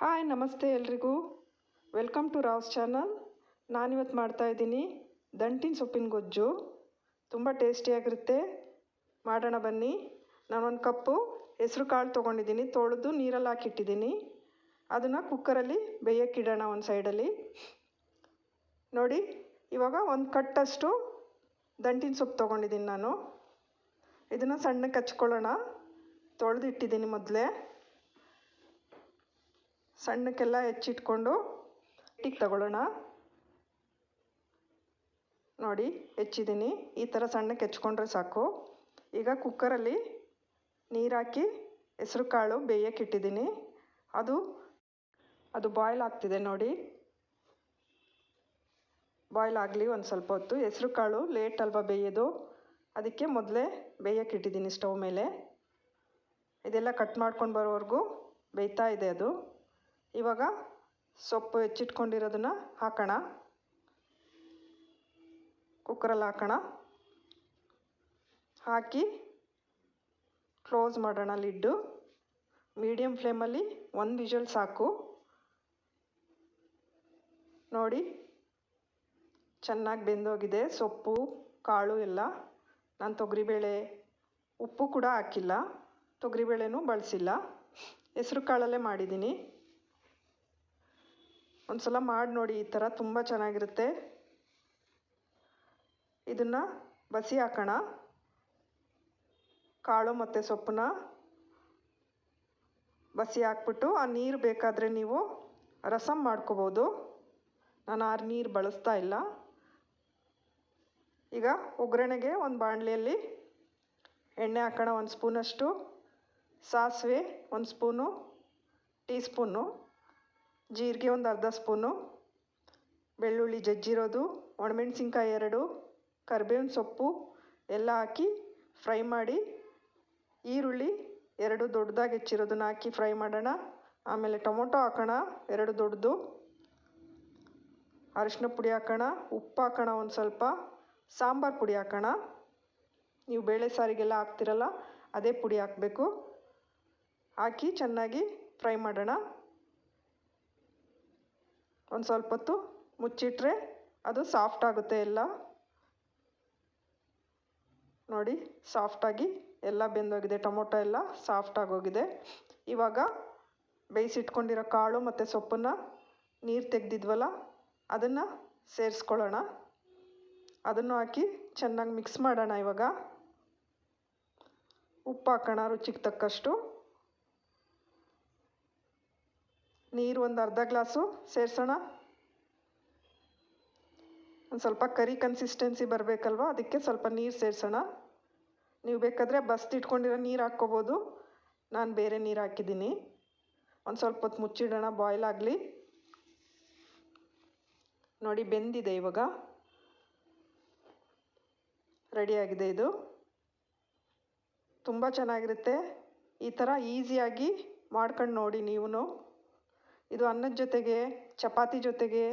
Hi, ನಮಸ್ತೆ ಎಲ್ರಿಗೂ. Welcome to Rouse channel ನಾನಿವತ್ತು ಮಾಡ್ತಾಯಿದ್ದೀನಿ ದಂಟಿನ ಸೊಪ್ಪಿನ ಗೊಜ್ಜು. ತುಂಬ ಟೇಸ್ಟಿಯಾಗಿರುತ್ತೆ ಮಾಡೋಣ ಬನ್ನಿ. ನಾನೊಂದು ಕಪ್ಪು ಹೆಸರು ಕಾಳು ತೊಗೊಂಡಿದ್ದೀನಿ. ತೊಳೆದು ನೀರಲ್ಲಿ ಹಾಕಿಟ್ಟಿದ್ದೀನಿ. ಅದನ್ನು ಕುಕ್ಕರಲ್ಲಿ ಬೇಯಕ್ಕಿಡೋಣ ಒಂದು ಸೈಡಲ್ಲಿ ನೋಡಿ, ಇವಾಗ ಒಂದು ಕಟ್ಟಷ್ಟು ದಂಟಿನ ಸೊಪ್ಪು ತೊಗೊಂಡಿದ್ದೀನಿ ನಾನು. ಇದನ್ನು ಸಣ್ಣಕ್ಕೆ ಹಚ್ಕೊಳ್ಳೋಣ ತೊಳೆದಿಟ್ಟಿದ್ದೀನಿ ಮೊದಲೇ. ಸಣ್ಣಕ್ಕೆಲ್ಲ ಹೆಚ್ಚಿಟ್ಕೊಂಡು ಟಿಕ್ ತಗೊಳ್ಳೋಣ. ನೋಡಿ, ಹೆಚ್ಚಿದ್ದೀನಿ. ಈ ಥರ ಸಣ್ಣಕ್ಕೆ ಹೆಚ್ಕೊಂಡ್ರೆ ಸಾಕು. ಈಗ ಕುಕ್ಕರಲ್ಲಿ ನೀರಾಕಿ ಹಾಕಿ ಹೆಸ್ರು ಕಾಳು, ಬೇಯಕ್ಕೆ ಇಟ್ಟಿದ್ದೀನಿ. ಅದು ಅದು ಬಾಯ್ಲ್ ಆಗ್ತಿದೆ ನೋಡಿ. ಬಾಯ್ಲ್ ಆಗಲಿ ಒಂದು ಸ್ವಲ್ಪ ಹೊತ್ತು. ಹೆಸರು ಕಾಳು ಲೇಟ್ ಅಲ್ವಾ ಬೇಯೋದು? ಅದಕ್ಕೆ ಮೊದಲೇ ಬೇಯಕ್ಕೆ ಇಟ್ಟಿದ್ದೀನಿ ಸ್ಟವ್ ಮೇಲೆ. ಇದೆಲ್ಲ ಕಟ್ ಮಾಡ್ಕೊಂಡು ಬರೋವರೆಗೂ ಬೇಯ್ತಾ ಇದೆ ಅದು. ಇವಾಗ ಸೊಪ್ಪು ಹೆಚ್ಚಿಟ್ಕೊಂಡಿರೋದನ್ನ ಹಾಕೋಣ. ಕುಕ್ಕರಲ್ಲಿ ಹಾಕೋಣ. ಹಾಕಿ ಕ್ಲೋಸ್ ಮಾಡೋಣ ಲಿಡ್ಡು. ಮೀಡಿಯಮ್ ಫ್ಲೇಮಲ್ಲಿ ಒಂದು ವಿಷಲ್ ಸಾಕು. ನೋಡಿ, ಚೆನ್ನಾಗಿ ಬೆಂದೋಗಿದೆ ಸೊಪ್ಪು, ಕಾಳು ಎಲ್ಲ. ನಾನು ತೊಗರಿಬೇಳೆ ಉಪ್ಪು ಕೂಡ ಹಾಕಿಲ್ಲ. ತೊಗರಿಬೇಳೆನೂ ಬಳಸಿಲ್ಲ. ಹೆಸ್ರು ಕಾಳಲ್ಲೇ ಮಾಡಿದ್ದೀನಿ. ಒಂದು ಸಲ ಮಾಡಿ ನೋಡಿ, ಈ ಥರ ತುಂಬ ಚೆನ್ನಾಗಿರುತ್ತೆ. ಇದನ್ನು ಬಸಿ ಹಾಕೋಣ. ಕಾಳು ಮತ್ತು ಸೊಪ್ಪನ್ನ ಬಸಿ ಹಾಕ್ಬಿಟ್ಟು, ಆ ನೀರು ಬೇಕಾದರೆ ನೀವು ರಸಮ್ ಮಾಡ್ಕೋಬೋದು. ನಾನು ಆರು ನೀರು ಬಳಸ್ತಾ ಇಲ್ಲ. ಈಗ ಒಗ್ಗರಣೆಗೆ ಒಂದು ಬಾಣಲೆಯಲ್ಲಿ ಎಣ್ಣೆ ಹಾಕೋಣ, ಒಂದು ಸ್ಪೂನಷ್ಟು. ಸಾಸಿವೆ, ಒಂದು ಸ್ಪೂನು, ಟೀ ಸ್ಪೂನು. ಜೀರಿಗೆ ಒಂದು ಅರ್ಧ ಸ್ಪೂನು, ಬೆಳ್ಳುಳ್ಳಿ ಜಜ್ಜಿರೋದು, ಒಣಮೆಣ್ಸಿನ್ಕಾಯಿ ಎರಡು, ಕರಿಬೇವಿನ ಸೊಪ್ಪು ಎಲ್ಲ ಹಾಕಿ ಫ್ರೈ ಮಾಡಿ, ಈರುಳ್ಳಿ ಎರಡು ದೊಡ್ಡದಾಗಿ ಹೆಚ್ಚಿರೋದನ್ನ ಹಾಕಿ ಫ್ರೈ ಮಾಡೋಣ. ಆಮೇಲೆ ಟೊಮೊಟೊ ಹಾಕೋಣ, ಎರಡು ದೊಡ್ಡದು. ಅರಿಶಿನ ಪುಡಿ ಹಾಕೋಣ, ಉಪ್ಪು ಹಾಕೋಣ ಒಂದು ಸ್ವಲ್ಪ, ಸಾಂಬಾರು ಪುಡಿ ಹಾಕೋಣ. ನೀವು ಬೇಳೆ ಸಾರಿಗೆಲ್ಲ ಹಾಕ್ತಿರಲ್ಲ, ಅದೇ ಪುಡಿ ಹಾಕಬೇಕು. ಹಾಕಿ ಚೆನ್ನಾಗಿ ಫ್ರೈ ಮಾಡೋಣ. ಒಂದು ಸ್ವಲ್ಪ ಹೊತ್ತು ಮುಚ್ಚಿಟ್ರೆ ಅದು ಸಾಫ್ಟ್ ಆಗುತ್ತೆ ಎಲ್ಲ. ನೋಡಿ ಸಾಫ್ಟಾಗಿ ಎಲ್ಲ ಬೆಂದೋಗಿದೆ, ಟೊಮೊಟೊ ಎಲ್ಲ ಸಾಫ್ಟ್ ಆಗೋಗಿದೆ ಇವಾಗ ಬೇಯಿಸಿಟ್ಕೊಂಡಿರೋ ಕಾಳು ಮತ್ತು ಸೊಪ್ಪನ್ನು ನೀರು ತೆಗೆದಿದ್ವಲ್ಲ, ಅದನ್ನು ಸೇರಿಸ್ಕೊಳ್ಳೋಣ. ಅದನ್ನು ಹಾಕಿ ಚೆನ್ನಾಗಿ ಮಿಕ್ಸ್ ಮಾಡೋಣ ಇವಾಗ. ಉಪ್ಪು ಹಾಕೋಣ ರುಚಿಗೆ ತಕ್ಕಷ್ಟು. ನೀರು ಒಂದು ಅರ್ಧ ಗ್ಲಾಸು ಸೇರಿಸೋಣ. ಒಂದು ಸ್ವಲ್ಪ ಕರಿ ಕನ್ಸಿಸ್ಟೆನ್ಸಿ ಬರಬೇಕಲ್ವ? ಅದಕ್ಕೆ ಸ್ವಲ್ಪ ನೀರು ಸೇರಿಸೋಣ. ನೀವು ಬೇಕಾದರೆ ಬಸ್ದಿಟ್ಕೊಂಡಿರೋ ನೀರು ಹಾಕ್ಕೋಬೋದು. ನಾನು ಬೇರೆ ನೀರು ಹಾಕಿದ್ದೀನಿ. ಒಂದು ಸ್ವಲ್ಪ ಹೊತ್ತು ಮುಚ್ಚಿಡೋಣ ಬಾಯ್ಲ್ ಆಗಲಿ. ನೋಡಿ, ಬೆಂದಿದೆ ಇವಾಗ. ರೆಡಿಯಾಗಿದೆ ಇದು. ತುಂಬ ಚೆನ್ನಾಗಿರುತ್ತೆ. ಈ ಥರ ಈಸಿಯಾಗಿ ಮಾಡ್ಕೊಂಡು ನೋಡಿ ನೀವು ಇದು ಅನ್ನದ ಜೊತೆಗೆ, ಚಪಾತಿ ಜೊತೆಗೆ,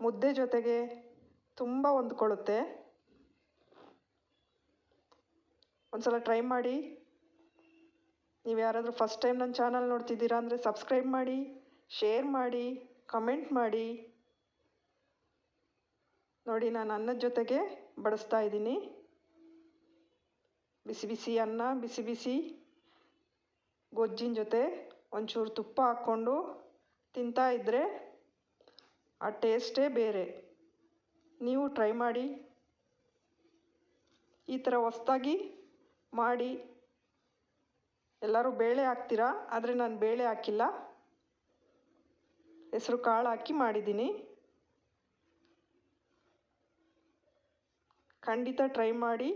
ಮುದ್ದೆ ಜೊತೆಗೆ ತುಂಬ ಹೊಂದ್ಕೊಳ್ಳುತ್ತೆ. ಒಂದ್ಸಲ ಟ್ರೈ ಮಾಡಿ. ನೀವು ಯಾರಾದರೂ ಫಸ್ಟ್ ಟೈಮ್ ನನ್ನ ಚಾನಲ್ ನೋಡ್ತಿದ್ದೀರಾ ಅಂದರೆ ಸಬ್ಸ್ಕ್ರೈಬ್ ಮಾಡಿ, ಶೇರ್ ಮಾಡಿ, ಕಮೆಂಟ್ ಮಾಡಿ. ನೋಡಿ, ನಾನು ಅನ್ನದ ಜೊತೆಗೆ ಬಡಿಸ್ತಾ ಇದ್ದೀನಿ. ಬಿಸಿ ಬಿಸಿ ಅನ್ನ, ಬಿಸಿ ಬಿಸಿ ಗೊಜ್ಜಿನ ಜೊತೆ ಒಂಚೂರು ತುಪ್ಪ ಹಾಕ್ಕೊಂಡು ತಿಂತಾ ಇದ್ರೆ ಆ ಟೇಸ್ಟೇ ಬೇರೆ. ನೀವು ಟ್ರೈ ಮಾಡಿ. ಈ ಥರ ಹೊಸ್ದಾಗಿ ಮಾಡಿ. ಎಲ್ಲರೂ ಬೇಳೆ ಹಾಕ್ತೀರಾ? ಆದರೆ ನಾನು ಬೇಳೆ ಹಾಕಿಲ್ಲ. ಹೆಸರು ಕಾಳು ಹಾಕಿ ಮಾಡಿದ್ದೀನಿ. ಖಂಡಿತ ಟ್ರೈ ಮಾಡಿ.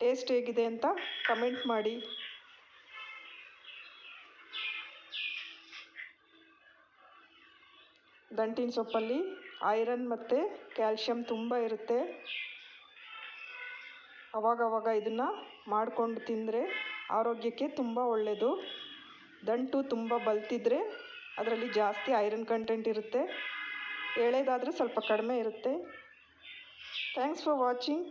ಟೇಸ್ಟ್ ಹೇಗಿದೆ ಅಂತ ಕಮೆಂಟ್ ಮಾಡಿ. ದಂಟಿನ ಸೊಪ್ಪಲ್ಲಿ ಐರನ್ ಮತ್ತು ಕ್ಯಾಲ್ಸಿಯಂ ತುಂಬ ಇರುತ್ತೆ. ಅವಾಗವಾಗ ಇದನ್ನು ಮಾಡಿಕೊಂಡು ತಿಂದರೆ ಆರೋಗ್ಯಕ್ಕೆ ತುಂಬ ಒಳ್ಳೆಯದು ದಂಟು ತುಂಬ ಬಲ್ತಿದ್ರೆ ಅದರಲ್ಲಿ ಜಾಸ್ತಿ ಐರನ್ ಕಂಟೆಂಟ್ ಇರುತ್ತೆ. ಎಳೆದಾದರೆ ಸ್ವಲ್ಪ ಕಡಿಮೆ ಇರುತ್ತೆ. Thanks for watching.